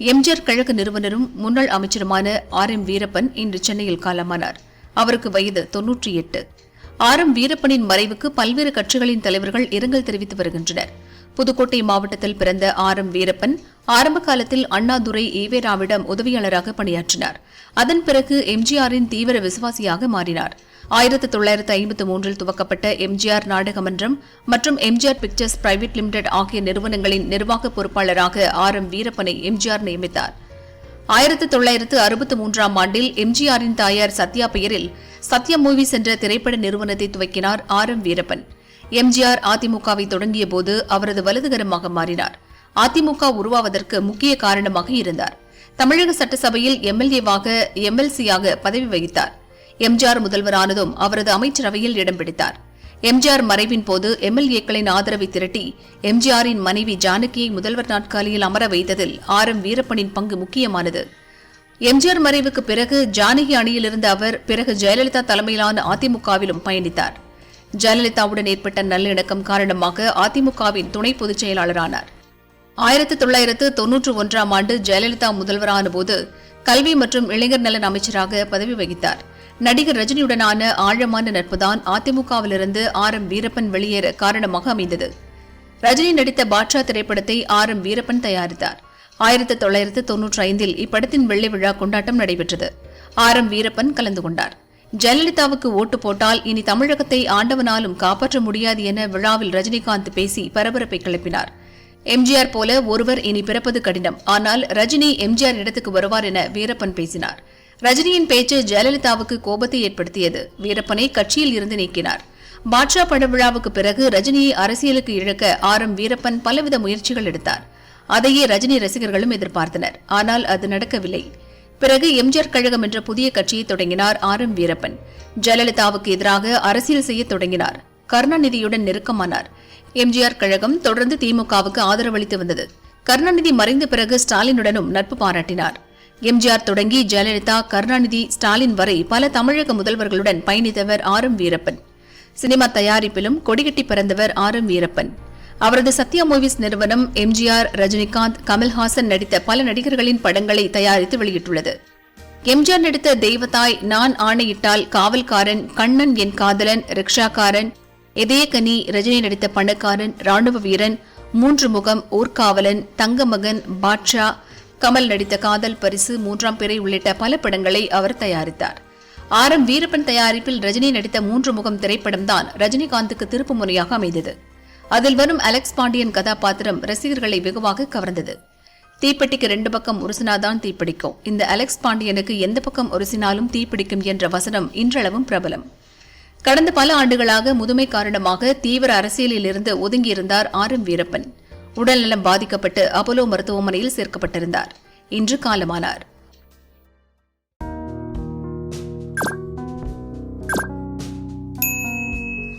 எம்ஜிஆர் கழக நிறுவனரும் முன்னாள் அமைச்சருமான ஆர் எம் வீரப்பன் இன்று சென்னையில் காலமானார். அவருக்கு வயது தொன்னூற்றி எட்டு. ஆர் எம் வீரப்பனின் மறைவுக்கு பல்வேறு கட்சிகளின் தலைவர்கள் இரங்கல் தெரிவித்து வருகின்றனர். புதுக்கோட்டை மாவட்டத்தில் பிறந்த ஆர் எம் வீரப்பன் ஆரம்ப காலத்தில் அண்ணாதுரை ஈவேராவிடம் உதவியாளராக பணியாற்றினார். அதன் பிறகு எம்ஜிஆரின் தீவிர விசுவாசியாக மாறினார். ஆயிரத்து தொள்ளாயிரத்து ஐம்பத்து மூன்றில் துவக்கப்பட்ட எம்ஜிஆர் நாடகமன்றம் மற்றும் எம்ஜிஆர் பிக்சர்ஸ் பிரைவேட் லிமிடெட் ஆகிய நிறுவனங்களின் நிர்வாக பொறுப்பாளராக ஆர் எம் வீரப்பனை எம்ஜிஆர் நியமித்தார். ஆயிரத்து தொள்ளாயிரத்து அறுபத்து மூன்றாம் ஆண்டில் எம்ஜிஆரின் தாயார் சத்யா பெயரில் சத்யா மூவிஸ் என்ற திரைப்பட நிறுவனத்தை துவக்கினார் ஆர் எம் வீரப்பன். எம்ஜிஆர் அதிமுகவை தொடங்கிய போது அவரது வலதுகரமாக மாறினார். அதிமுக உருவாவதற்கு முக்கிய காரணமாக இருந்தார். தமிழக சட்டசபையில் எம்எல்ஏவாக எம்எல்சியாக பதவி வகித்தார். எம்ஜிஆர் முதல்வரானதும் அவரது அமைச்சரவையில் இடம் பிடித்தார். எம்ஜிஆர் மறைவின் போது எம்எல்ஏக்களின் ஆதரவை திரட்டி எம்ஜிஆரின் மனைவி ஜானகியை முதல்வர் நாட்காலியில் அமர வைத்ததில் ஆர் எம் வீரப்பனின் பங்கு முக்கியமானது. எம்ஜிஆர் மறைவுக்கு பிறகு ஜானகி அணியிலிருந்த அவர் பிறகு ஜெயலலிதா தலைமையிலான அதிமுகவிலும் பயணித்தார். ஜெயலலிதாவுடன் ஏற்பட்ட நல்லிணக்கம் காரணமாக அதிமுகவின் துணை பொதுச் செயலாளரானார். ஆயிரத்து தொள்ளாயிரத்து தொன்னூற்று ஒன்றாம் ஆண்டு ஜெயலலிதா முதல்வரான போது கல்வி மற்றும் இளைஞர் நலன் அமைச்சராக பதவி வகித்தார். நடிகர் ரஜினியுடனான ஆழமான நட்புதான் அதிமுகவிலிருந்து ஆர். எம். வீரப்பன் வெளியேற காரணமாக அமைந்தது. ரஜினி நடித்த பாட்ஷா திரைப்படத்தை ஆர். எம். வீரப்பன் தயாரித்தார். ஆயிரத்து தொள்ளாயிரத்து தொன்னூற்றி ஐந்தில் இப்படத்தின் வெள்ளி விழா கொண்டாட்டம் நடைபெற்றது. ஆர். எம். வீரப்பன் கலந்து கொண்டார். ஜெயலலிதாவுக்கு ஓட்டு போட்டால் இனி தமிழகத்தை ஆண்டவனாலும் காப்பாற்ற முடியாது என விழாவில் ரஜினிகாந்த் பேசி பரபரப்பை கிளப்பினார். எம்ஜிஆர் போல ஒருவர் இனி பிறப்பது கடினம். ஆனால் ரஜினி எம்ஜிஆர் இடத்துக்கு வருவார் என வீரப்பன் பேசினார். ரஜினியின் பேச்சு ஜெயலலிதாவுக்கு கோபத்தை ஏற்படுத்தியது. வீரப்பனை கட்சியில் இருந்து நீக்கினார். பாட்ஷா பட விழாவுக்கு பிறகு ரஜினியை அரசியலுக்கு இழக்க ஆர் எம் வீரப்பன் பலவித முயற்சிகள் எடுத்தார். அதையே ரஜினி ரசிகர்களும் எதிர்பார்த்தனர். ஆனால் அது நடக்கவில்லை. பிறகு எம்ஜிஆர் கழகம் என்ற புதிய கட்சியை தொடங்கினார் ஆர் எம் வீரப்பன். ஜெயலலிதாவுக்கு எதிராக அரசியல் செய்ய தொடங்கினார். கருணாநிதியுடன் நெருக்கமானார். எம்ஜிஆர் கழகம் தொடர்ந்து திமுகவுக்கு ஆதரவளித்து வந்தது. கருணாநிதி மறைந்த பிறகு ஸ்டாலினுடனும் நட்பு பாராட்டினார். எம்ஜிஆர் தொடங்கி ஜெயலலிதா கருணாநிதி ஸ்டாலின் வரை பல தமிழக முதல்வர்களுடன் பயணித்தவர் ஆர் எம் வீரப்பன். சினிமா தயாரிப்பிலும் கொடிகட்டி பிறந்தவர் ஆர் எம் வீரப்பன். அவரது சத்யா மூவிஸ் நிறுவனம் எம்ஜிஆர் ரஜினிகாந்த் கமல்ஹாசன் நடித்த பல நடிகர்களின் படங்களை தயாரித்து வெளியிட்டுள்ளது. எம்ஜிஆர் நடித்த தெய்வத்தாய் நான் ஆணையிட்டால் காவல்காரன் கண்ணன் என் காதலன் ரிக்ஷாக்காரன் இதயக்கனி ரஜினி நடித்த பணக்காரன் ராணுவ வீரன் மூன்று முகம் ஊர்காவலன் தங்கமகன் பாட்ஷா கமல் நடித்த காதல் பரிசு மூன்றாம் பிறை உள்ளிட்ட பல படங்களை அவர் தயாரித்தார். ஆர் எம் வீரப்பன் தயாரிப்பில் ரஜினி நடித்த மூன்று முகம் திரைப்படம்தான் ரஜினிகாந்துக்கு திருப்பு முனையாக அமைந்தது. அதில் வரும் அலெக்ஸ் பாண்டியன் கதாபாத்திரம் ரசிகர்களை வெகுவாக கவர்ந்தது. தீப்பெட்டிக்கு ரெண்டு பக்கம் உருசினாதான் தீப்பிடிக்கும். இந்த அலெக்ஸ் பாண்டியனுக்கு எந்த பக்கம் உருசினாலும் தீப்பிடிக்கும் என்ற வசனம் இன்றளவும் பிரபலம். கடந்த பல ஆண்டுகளாக முதுமை காரணமாக தீவிர அரசியலில் இருந்து ஒதுங்கியிருந்தார் ஆர் எம் வீரப்பன். உடல்நலம் பாதிக்கப்பட்டு அப்போலோ மருத்துவமனையில் சேர்க்கப்பட்டிருந்தார். இன்று காலமானார்.